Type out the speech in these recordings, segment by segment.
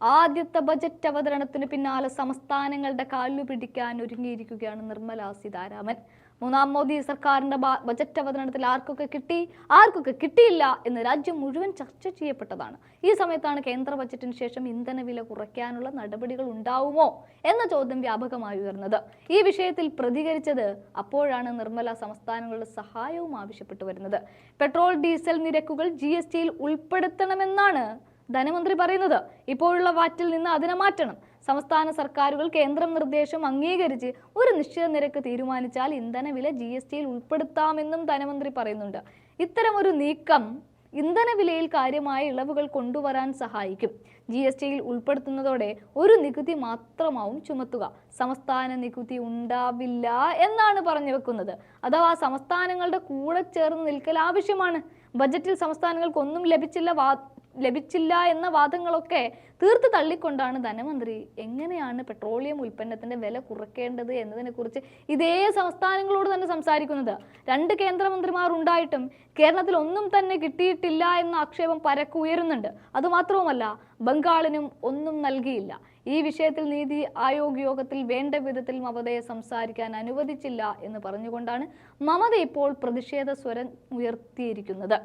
ആദ്യത്തെ ബജറ്റ് അവതരണത്തിന് പിന്നാലെ സംസ്ഥാനങ്ങളുടെ കാലു പിടിക്കാൻ ഒരുങ്ങിയിരിക്കുകയാണ് നിർമ്മല സീതാരാമൻ. മൂന്നാം മോദി സർക്കാരിന്റെ ബജറ്റ് അവതരണത്തിൽ ആർക്കൊക്കെ കിട്ടി ആർക്കൊക്കെ കിട്ടിയില്ല എന്ന് രാജ്യം മുഴുവൻ ചർച്ച ചെയ്യപ്പെട്ടതാണ്. ഈ സമയത്താണ് കേന്ദ്ര ബജറ്റിന് ശേഷം ഇന്ധന വില കുറയ്ക്കാനുള്ള നടപടികൾ ഉണ്ടാവുമോ എന്ന ചോദ്യം വ്യാപകമായി ഉയർന്നത്. ഈ വിഷയത്തിൽ പ്രതികരിച്ചത് അപ്പോഴാണ് നിർമ്മല സംസ്ഥാനങ്ങളുടെ സഹായവും ആവശ്യപ്പെട്ടു വരുന്നത്. പെട്രോൾ ഡീസൽ നിരക്കുകൾ ജി ഉൾപ്പെടുത്തണമെന്നാണ് ധനമന്ത്രി പറയുന്നത് ഇപ്പോഴുള്ള വാറ്റിൽ നിന്ന് അതിനെ മാറ്റണം. സംസ്ഥാന സർക്കാരുകൾ കേന്ദ്രം നിർദ്ദേശം അംഗീകരിച്ച് ഒരു നിശ്ചിത നിരക്ക് തീരുമാനിച്ചാൽ ഇന്ധനവില ജി എസ് ടിയിൽ ഉൾപ്പെടുത്താമെന്നും ധനമന്ത്രി പറയുന്നുണ്ട്. ഇത്തരമൊരു നീക്കം ഇന്ധനവിലയിൽ കാര്യമായ ഇളവുകൾ കൊണ്ടുവരാൻ സഹായിക്കും. ജി എസ് ടിയിൽ ഉൾപ്പെടുത്തുന്നതോടെ ഒരു നികുതി മാത്രമാവും ചുമത്തുക. സംസ്ഥാന നികുതി ഉണ്ടാവില്ല എന്നാണ് പറഞ്ഞു വെക്കുന്നത്. അഥവാ സംസ്ഥാനങ്ങളുടെ കൂടെ ചേർന്ന് നിൽക്കൽ ആവശ്യമാണ്. ബജറ്റിൽ സംസ്ഥാനങ്ങൾക്കൊന്നും ലഭിച്ചില്ല വാ ലഭിച്ചില്ല എന്ന വാദങ്ങളൊക്കെ തീർത്ത് തള്ളിക്കൊണ്ടാണ് ധനമന്ത്രി എങ്ങനെയാണ് പെട്രോളിയം ഉൽപ്പന്നത്തിന്റെ വില കുറയ്ക്കേണ്ടത് എന്നതിനെക്കുറിച്ച് ഇതേ സംസ്ഥാനങ്ങളോട് തന്നെ സംസാരിക്കുന്നത്. രണ്ട് കേന്ദ്രമന്ത്രിമാർ ഉണ്ടായിട്ടും കേരളത്തിൽ ഒന്നും തന്നെ കിട്ടിയിട്ടില്ല എന്ന ആക്ഷേപം പരക്കുയരുന്നുണ്ട്. അതുമാത്രവുമല്ല ബംഗാളിനും ഒന്നും നൽകിയില്ല. ഈ വിഷയത്തിൽ നീതി ആയോഗ് യോഗത്തിൽ വേണ്ട വിധത്തിൽ മമതയെ സംസാരിക്കാൻ അനുവദിച്ചില്ല എന്ന് പറഞ്ഞുകൊണ്ടാണ് മമത ഇപ്പോൾ പ്രതിഷേധ സ്വരം ഉയർത്തിയിരിക്കുന്നത്.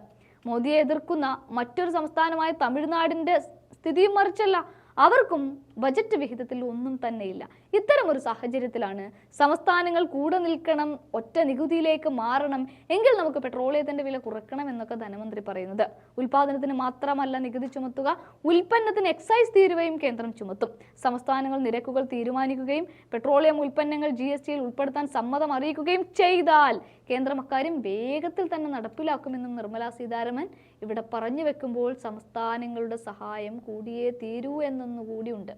മോദിയെ എതിർക്കുന്ന മറ്റൊരു സംസ്ഥാനമായ തമിഴ്നാടിന്റെ സ്ഥിതിയും മറിച്ചല്ല. അവർക്കും ബജറ്റ് വിഹിതത്തിൽ ഒന്നും തന്നെയില്ല. ഇത്തരം ഒരു സാഹചര്യത്തിലാണ് സംസ്ഥാനങ്ങൾ കൂടെ നിൽക്കണം ഒറ്റ നികുതിയിലേക്ക് മാറണം എങ്കിൽ നമുക്ക് പെട്രോളിയത്തിന്റെ വില കുറക്കണം എന്നൊക്കെ ധനമന്ത്രി പറയുന്നത്. ഉൽപാദനത്തിന് മാത്രമല്ല നികുതി ചുമത്തുക ഉൽപ്പന്നത്തിന് എക്സൈസ് തീരുവയും കേന്ദ്രം ചുമത്തും. സംസ്ഥാനങ്ങൾ നിരക്കുകൾ തീരുമാനിക്കുകയും പെട്രോളിയം ഉൽപ്പന്നങ്ങൾ ജി ഉൾപ്പെടുത്താൻ സമ്മതം അറിയിക്കുകയും ചെയ്താൽ കേന്ദ്രം അക്കാര്യം വേഗത്തിൽ തന്നെ നടപ്പിലാക്കുമെന്നും നിർമ്മലാ സീതാരാമൻ ഇവിടെ പറഞ്ഞു വെക്കുമ്പോൾ സംസ്ഥാനങ്ങളുടെ സഹായം കൂടിയേ തീരൂ എന്നൊന്നുകൂടിയുണ്ട്